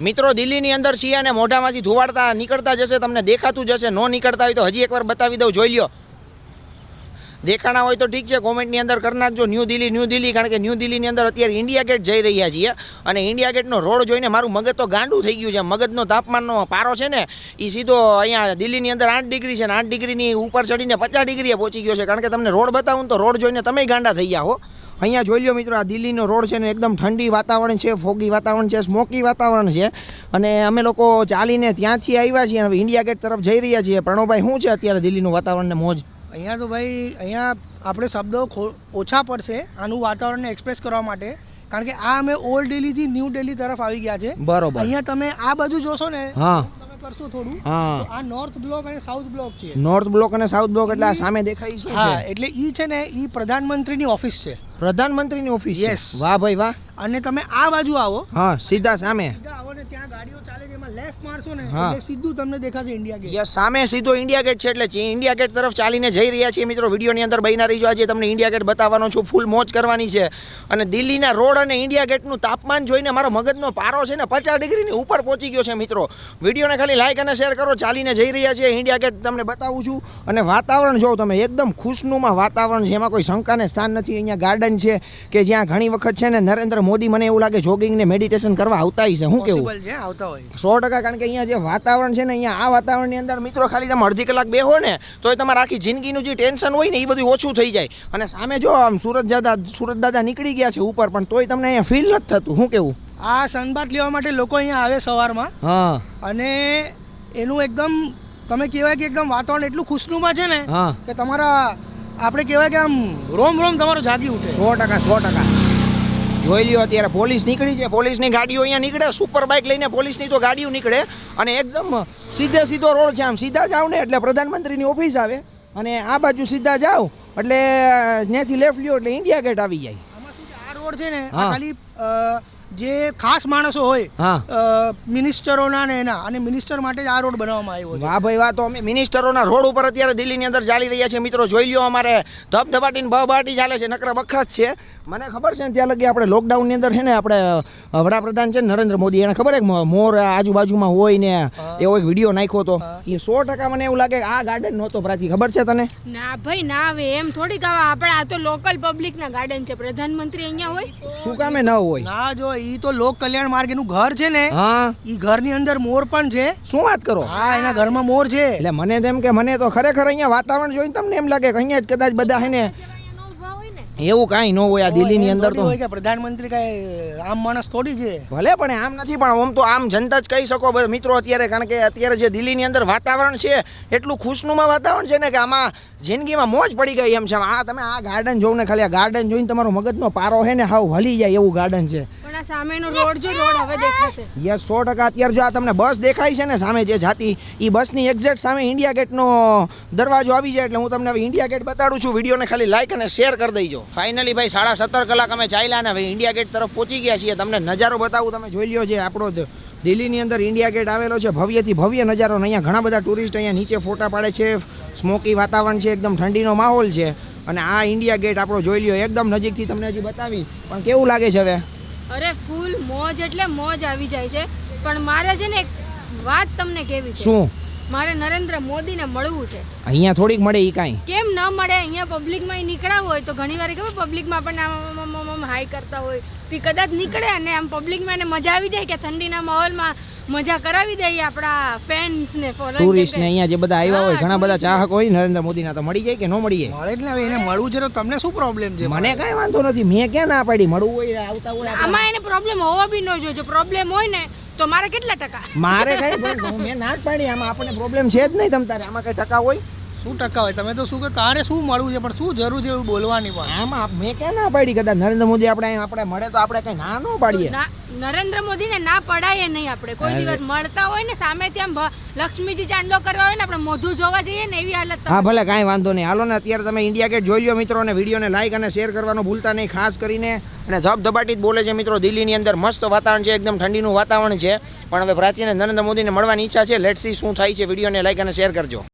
મિત્રો, દિલ્હીની અંદર શિયાને મોઢામાંથી ધુવાડતા નીકળતા જશે, તમને દેખાતું જશે નો નીકળતા હોય તો હજી એકવાર બતાવી દઉં. જોઈ લ્યો. દેખાણા હોય તો ઠીક છે, કોમેન્ટની અંદર કરી નાખજો. ન્યૂ દિલ્હી ન્યૂ દિલ્હી કારણ કે ન્યૂ દિલ્હીની અંદર અત્યારે ઇન્ડિયા ગેટ જઈ રહ્યા છીએ. અને ઇન્ડિયા ગેટનો રોડ જોઈને મારું મગજ તો ગાંડું થઈ ગયું છે. મગજનો તાપમાનનો પારો છે ને એ સીધો અહીંયા દિલ્હીની અંદર આઠ ડિગ્રી છે ને, આઠ ડિગ્રીની ઉપર ચડીને પચાસ ડિગ્રીએ પહોંચી ગયો છે. કારણ કે તમને રોડ બતાવું તો રોડ જોઈને તમે ગાંડા થઈ ગયા હો. અહીંયા જોઈ લો મિત્રો, આ દિલ્હીનો રોડ છે ને, એકદમ ઠંડી વાતાવરણ છે, ફોગી વાતાવરણ છે સ્મોકી વાતાવરણ છે. અને અમે લોકો ચાલીને ત્યાંથી આવ્યા છીએ હવે ઇન્ડિયા ગેટ તરફ જઈ રહ્યા છીએ. પ્રણવભાઈ, શું છે અત્યારે દિલ્હીનું વાતાવરણને મોજ? અહીંયા તો ભાઈ અહીંયા આપણે શબ્દો ઓછા પડશે આનું વાતાવરણને એક્સપ્રેસ કરવા માટે. કારણ કે આ અમે ઓલ્ડ દિલ્હીથી ન્યૂ દિલ્હી તરફ આવી ગયા છે. બરોબર. અહીંયા તમે આ બાજુ જોશો ને હા. તમે કરશો થોડું. હા. આ નોર્થ બ્લોક અને સાઉથ બ્લોક છે. નોર્થ બ્લોક અને સાઉથ બ્લોક એટલે આ સામે દેખાય શું હા છે? એટલે ઈ છે ને ઈ પ્રધાનમંત્રીની ઓફિસ છે. પ્રધાનમંત્રીની ઓફિસ યસ વાહ ભાઈ વાહ. અને તમે આ બાજુ આવો. હા સીધા સામે. સીધા ત્યાં ગાડીઓ ચાલે છે એમાં લેફ્ટ મારશો ને હા. એટલે સીધું તમને દેખાશે ઇન્ડિયા ગેટ યસ સામે સીધો ઇન્ડિયા ગેટ છે એટલે ઇન્ડિયા ગેટ તરફ ચાલીને જઈ રહ્યા છીએ મિત્રો. વિડીયોની અંદર બહીના રહીજો આજે તમને ઇન્ડિયા ગેટ બતાવવાનો છું ફૂલ મોજ કરવાની છે. અને દિલ્હીના રોડ અને ઇન્ડિયા ગેટનું તાપમાન જોઈને મારો મગજનો પારો છે ને પચાસ ડિગ્રીની ઉપર પહોંચી ગયો છે મિત્રો. વિડીયોને ખાલી લાઈક અને શેર કરો ચાલીને જઈ રહ્યા છીએ. ઇન્ડિયા ગેટ તમને બતાવું છું. અને વાતાવરણ જો તમે એકદમ ખુશનુમાં વાતાવરણ છે. એમાં કોઈ શંકાને સ્થાન નથી. અહીંયા ગાર્ડન છે કે જ્યાં ઘણી વખત છે ને નરેન્દ્ર મોદી મને એવું લાગે જોગિંગ ને મેડિટેશન કરવા આવતા છે. શું કેવું? પોસિબલ છે આવતા હોય. સો ટકા કારણ કે અહીંયા જે વાતાવરણ છે ને અહીંયા આ વાતાવરણની અંદર મિત્રો ખાલી તમે અડધી કલાક બેહો ને તોય તમારે આખી જિંદગીનું જે ટેન્શન હોય ને એ બધું ઓછું થઈ જાય. અને સામે જો આમ સુરત દાદા સુરત દાદા નીકળી ગયા છે ઉપર પણ તોય તમને અહીંયા ફીલ નથી થતું. શું કેવું? આ સનબાથ લેવા માટે લોકો અહીંયા આવે સવારમાં. હા. અને એનું એકદમ તમે કહેવાય કે એકદમ વાતાવરણ એટલું ખુશનુમા છે ને કે તમારા આપણે કહેવાય કે આમ રોમ રોમ તમારો જાગી ઉઠે. સો ટકા સો ટકા. જોઈ લ્યો અત્યારે પોલીસ નીકળી છે. પોલીસની ગાડીઓ અહીંયા નીકળે સુપર બાઇક લઈને પોલીસની તો ગાડીઓ નીકળે. અને એકદમ સીધે સીધો રોડ છે આમ. સીધા જાવ ને એટલે પ્રધાનમંત્રીની ઓફિસ આવે. અને આ બાજુ સીધા જાવ એટલે ત્યાંથી લેફ્ટ લ્યો એટલે ઇન્ડિયા ગેટ આવી જાય. આ રોડ છે ને ખાલી જે ખાસ માણસો હોય હા. મિનિસ્ટરોના ને એના અને મિનિસ્ટર માટે જ આ રોડ બનાવવામાં આવ્યો છે. વાહ ભાઈ વાહ તો અમે મિનિસ્ટરોના રોડ ઉપર અત્યારે દિલ્હીની અંદર ચાલી રહ્યા છે મિત્રો જોઈ લ્યો અમારે ધબધબાટીને બહબાટી ચાલે છે નકરા વખત છે. મને ખબર છે ત્યાં લગી આપણે લોકડાઉનની અંદર છે ને આપણે વડાપ્રધાન છે નરેન્દ્ર મોદી એને ખબર છે મોર આજુબાજુમાં હોય ને. એવો એક વીડિયો નાખ્યો હતો. એ સો ટકા મને એવું લાગે કે આ ગાર્ડન નહોતો પ્રાચી. ખબર છે તને? ના ભાઈ ના આવે. એમ થોડીક આવે આપણે આ તો લોકલ પબ્લિકના ગાર્ડન છે. પ્રધાનમંત્રી અહીંયા હોય. શું કામે ન હોય? ના જો ઈ તો લોક કલ્યાણ માર્ગ એનું ઘર છે ને હા. ઈ ઘરની અંદર મોર પણ છે. શું વાત કરો? હા એના ઘરમાં મોર છે. એટલે મને તેમ કે મને તો ખરેખર અહીંયા વાતાવરણ જોઈને તમને એમ લાગે કે અહીંયા જ કદાચ બધા હે ને અહીંયા નો ઊભા હોય ને એવું કાંઈ ન હોય આ દિલ્હીની અંદર તો. હોય કે પ્રધાનમંત્રી કઈ આમ માણસ થોડી છે? ભલે પણ આમ નથી પણ આમ તો આમ જનતા જ કહી શકો. મિત્રો અત્યારે કારણ કે અત્યારે જે દિલ્હીની અંદર વાતાવરણ છે એટલું ખુશનુમા વાતાવરણ છે ને કે આમાં જિંદગીમાં મોજ પડી ગઈ એમ છે. આ તમે આ ગાર્ડન જોવ ને ખાલી આ ગાર્ડન જોઈને તમારો મગજનો પારો છે ને હાવ હલી જાય એવું ગાર્ડન છે. પણ આ સામેનો રોડ જો રોડ હવે દેખાશે. યસ સો ટકા. અત્યારે જો આ તમને બસ દેખાય છે ને સામે જે જાતી એ બસની એક્ઝેક્ટ સામે ઇન્ડિયા ગેટનો દરવાજો આવી જાય એટલે હું તમને હવે ઇન્ડિયા ગેટ બતાડું છું. વિડીયોને ખાલી લાઇક અને શેર કરી દઈજો ફાઇનલી ભાઈ સાડા સત્તર કલાક અમે ચાલ્યા ને હવે ઇન્ડિયા ગેટ તરફ પહોંચી ગયા છીએ. તમને નજારો બતાવું તમે જોઈ લ્યો જે આપણો જ દિલ્હીની અંદર ઇન્ડિયા ગેટ આવેલો છે. ભવ્યથી ભવ્ય નજારો. અહીંયા ઘણા બધા ટુરિસ્ટ અહીંયા નીચે ફોટા પાડે છે. સ્મોકી વાતાવરણ છે એકદમ ઠંડીનો માહોલ છે. અને આ ઇન્ડિયા ગેટ આપણો જોઈ લ્યો એકદમ નજીકથી તમને હજી બતાવીશ. પણ કેવું લાગે છે હવે? અરે ફૂલ મોજ એટલે મોજ આવી જાય છે. પણ મારે છે ને એક વાત તમને કેવી છે. શું? મારે નરેન્દ્ર મોદીને મળવું છે. અહીંયા થોડીક મળે એ કાંઈ? કેમ ન મળે? અહીંયા પબ્લિકમાં નીકળ્યા હોય તો ઘણી વાર ખબર પબ્લિકમાં આપણને આમ હાઈ કરતા હોય. તો એ કદાચ નીકળે અને આમ પબ્લિકમાં એને મજા આવી જાય કે ઠંડીના માહોલમાં મજા કરાવી દઈએ આપણા ફેન્સ ને ટુરિસ્ટ ને અહીંયા જે બધા આવ્યા હોય ઘણા બધા ચાહક હોય નરેન્દ્ર મોદીના તો મળી જાય કે ન મળી જાય? મળે એટલે હવે એને મળવું છે તો તમને શું પ્રોબ્લેમ છે? મને કાંઈ વાંધો નથી મેં ક્યાં ના પાડી? મળવું હોય આવતા હોય આમાં એને પ્રોબ્લેમ હોવા બી ન જોઈએ. જો પ્રોબ્લેમ હોય ને તો મારે કેટલા ટકા? મારે કઈ મેં ના જ પાડી આમાં આપણને પ્રોબ્લેમ છે જ નહીં તમ તારે. આમાં કઈ ટકા હોય? શું ટકા હોય? તમે તો શું કે તારે શું મળવું છે? પણ શું જરૂર છે એવું બોલવાની પણ? આમાં મેં ક્યાં ના પાડી? કદાચ નરેન્દ્ર મોદી આપણે આપણે મળે તો આપણે કઈ ના ન પાડીએ. ના નરેન્દ્ર મોદીને ના પડાય નહીં આપણે. કોઈ દિવસ મળતા હોય ને સામે ત્યાં લક્ષ્મીજી ચાંદલો કરવા હોય ને આપણે મોઢું જોવા જઈએ ને એવી હાલત હા ભલે કાંઈ વાંધો નહીં. હાલો ને અત્યારે તમે ઇન્ડિયા ગેટ જોઈ લો મિત્રો અને વિડીયોને લાઈક અને શેર કરવાનું ભૂલતા નહીં ખાસ કરીને. અને ધબધબાટી જ બોલે છે મિત્રો દિલ્હીની અંદર મસ્ત વાતાવરણ છે એકદમ ઠંડીનું વાતાવરણ છે. પણ હવે પ્રાચીને નરેન્દ્ર મોદીને મળવાની ઈચ્છા છે. લેટ સી શું થાય છે. વિડીયોને લાઈક અને શેર કરજો.